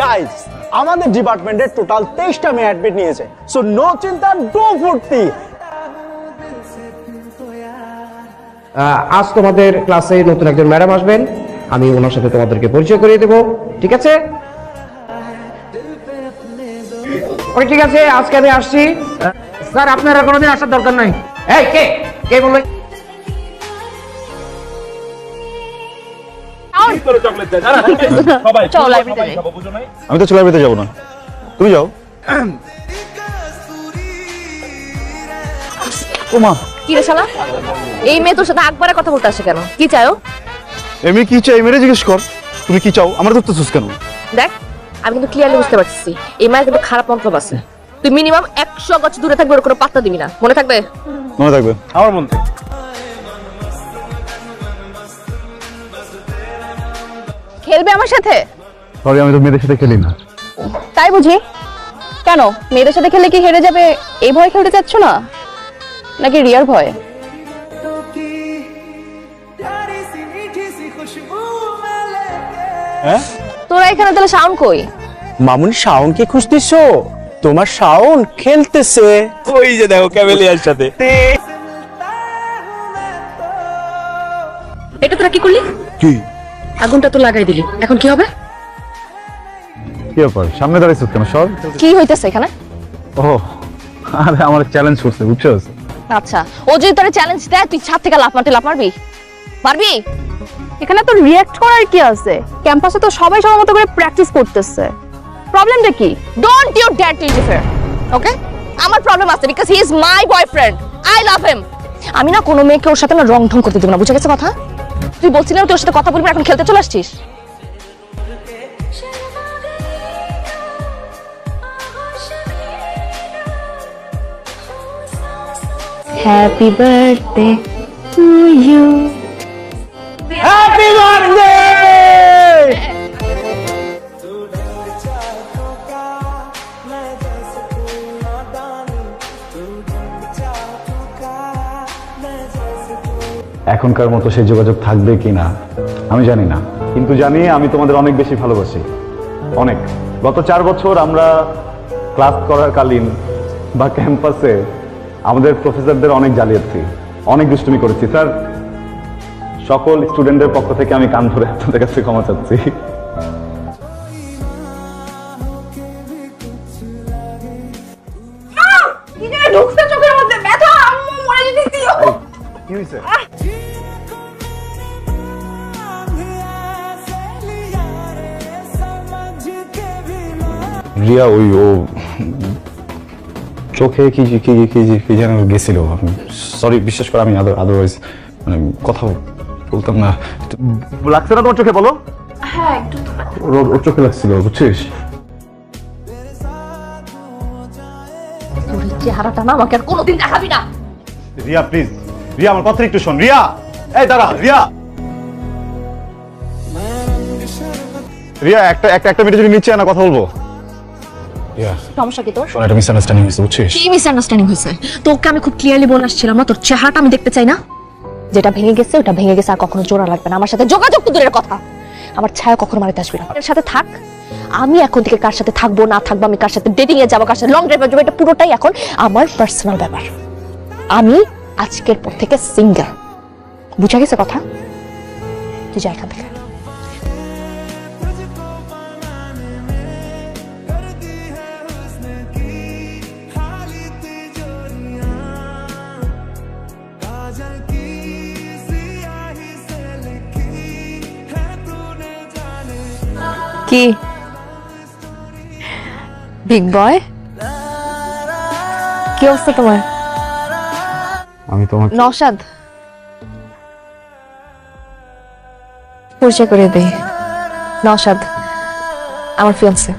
Guys আমাদের ডিপার্টমেন্টের total তেইশটা মেয়ে অ্যাডমিট নিয়েছে। সো নো চিন্তা ডো ফুর্তি। আজ তোমাদের ক্লাসে নতুন একজন ম্যাডাম আসবেন। আমি ওনার সাথে তোমাদেরকে পরিচয় করিয়ে দেবো। ঠিক আছে? ঠিক আছে, আজকে আমি আসছি। স্যার, আপনারা কোনোদিন আসার দরকার নাই। এই, কে? কে বলল? আমি তো চলে বেরোতে যাব না। তুমি যাও। ওমা কি রে শালা? এই মেয়ে তোর সাথে আকবারে কথা বলতে আসে কেন? কি চাও এমনি কি চাই মেরে জিজ্ঞেস কর। তুমি কি চাও? আমার ধরতেছিস কেন? দেখ আমি কিন্তু ক্লিয়ারলি বুঝতে পারছি এই মায়ের কিন্তু খারাপ মন্তব্য আছে। তুই মিনিমাম একশো গজ দূরে থাকবে ওর কোনো পাত্তা দিবি না। মনে থাকবে? মনে থাকবে। আমার মন খেলবে আমার সাথে? সরি আমি তো মেয়েদের সাথে খেলি না। তাই বুঝি? কেন? মেয়েদের সাথে খেলে কি হেরে যাবে? এই ভয় খেলতে চাচ্ছ না? নাকি রিয়ার ভয়? হ্যাঁ? তোরা এখানে তাহলে সাউন্ড কই? মামুনি শাওনকে খুঁজতেছো? তোমার শাওন খেলতেছে। ওই যে দেখো ক্যামেলিয়ার সাথে। এটা তোরা কি করলি? কি? আগুনটা তো লাগাই দিলি। এখন কি হবে? কি ব্যাপার? সামনে দাঁড়াইছিস কেন? সর। কি হইতেছে এখানে? ও আরে আমার চ্যালেঞ্জ করছে বুঝছ আচ্ছা ও যদি তোর চ্যালেঞ্জ দেয় তুই ছাদ থেকে লাফ মারতে লাফ মারবি? পারবি এখানে তো রিয়্যাক্ট করার কি আছে? ক্যাম্পাসে তো সবাই সবার মতো করে প্র্যাকটিস করতেছে। প্রবলেমটা কি? Don't you dare to interfere okay আমার প্রবলেম আছে because he is my boyfriend I love him আমি না কোনো মেয়েকে ওর সাথে না রং ঢং করতে দেবো না বুঝে গেছে কথা? তুই বলছিলাম তোর সাথে কথা বলবি এখন খেলতে চলে আসছিস? Happy birthday to you happy birthday এখনকার মতো সেই যোগাযোগ থাকবে কি না, আমি জানি না। কিন্তু জানি আমি তোমাদের অনেক বেশি ভালোবাসি। অনেক। গত চার বছর আমরা ক্লাস করার কালীন বা ক্যাম্পাসে আমাদের প্রফেসরদের অনেক জালিয়াতি, অনেক দুষ্টুমি করেছি। স্যার, সকল স্টুডেন্টের পক্ষ থেকে আমি কান ধরে আপনাদের কাছে ক্ষমা চাচ্ছি। কি হয়েছে রিয়া ওই ও চোখে কি কি কি কি যেন গেছিল। সরি বিশ্বাস করে আমি আদারওয়াইজ মানে কথা বলতাম না। লাগছে না তোমার চোখে বলো? হ্যাঁ একটু ওর চোখে লাগছিল বুঝছিস? চেহারাটা না আমাকে আর কোনোদিন দেখাবি না। রিয়া প্লিজ রিয়া আমার কথা একটু শোন। রিয়া! এই দাঁড়া রিয়া! রিয়া একটা একটা একটা মিনিট যদি নিচে আনা কথা বলব? রিয়া সমস্যা কি তোর? শোন একটা মিসআন্ডারস্ট্যান্ডিং হয়েছে বুঝছিস? কি মিসআন্ডারস্ট্যান্ডিং হয়েছে? তোকে আমি খুব ক্লিয়ারলি বলে আসছিলাম না তোর চেহারাটা আমি দেখতে চাই না? যেটা ভেঙে গেছে ওটা ভেঙে গেছে আর কখনো জোড়া লাগবে না। আমার সাথে যোগাযোগ তো দূরের কথা। আমার ছায়া কখনো মারিতে আসবে না। এর সাথে থাক। আমি এখন থেকে কার সাথে থাকব না থাকব আমি কার সাথে ডেটিং এ যাব কার সাথে লং ড্রাইভে যাব এটা পুরোটাই এখন আমার পার্সোনাল ব্যাপার। আমি আজকের পর থেকে সিঙ্গেল বুঝা গেছে কথা? তুই যা এখান থেকে। কি? বিগ বয় কি অবস্থা তোমার? আমি তোমাকে নসাদ পরিচয় করে দেই। নসাদ আমার ফিয়ান্সে